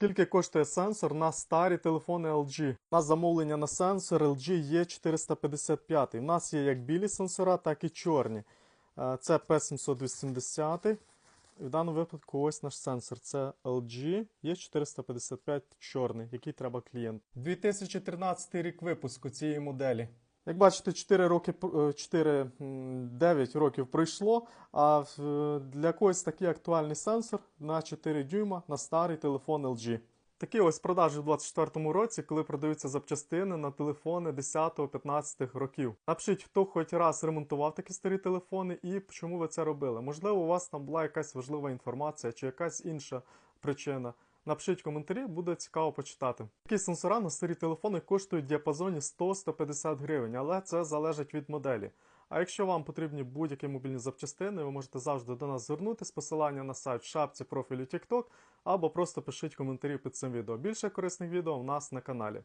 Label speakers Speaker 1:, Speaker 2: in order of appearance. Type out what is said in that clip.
Speaker 1: Скільки коштує сенсор на старі телефони LG? У нас замовлення на сенсор LG E455. У нас є як білі сенсора, так і чорні. Е, Це P780. І в даному випадку ось наш сенсор. Це LG E455 чорний, який треба клієнт. 2013 рік випуску цієї моделі. Як бачите, 4 роки, п- е, 4, 9 років пройшло, а для когось такий актуальний сенсор на 4 дюйма на старий телефон LG. Такі ось продажі в 2024 році, коли продаються запчастини на телефони 10-15 років. Напишіть, хто хоч раз ремонтував такі старі телефони і чому ви це робили. Можливо, у вас там була якась важлива інформація чи якась інша причина. Напишіть коментарі, буде цікаво почитати. Такі сенсора на старі телефони коштують в діапазоні 100-150 гривень, але це залежить від моделі. А якщо вам потрібні будь-які мобільні запчастини, ви можете завжди до нас звернутися. Посилання на сайт в шапці профілю TikTok або просто пишіть коментарі під цим відео. Більше корисних відео у нас на каналі.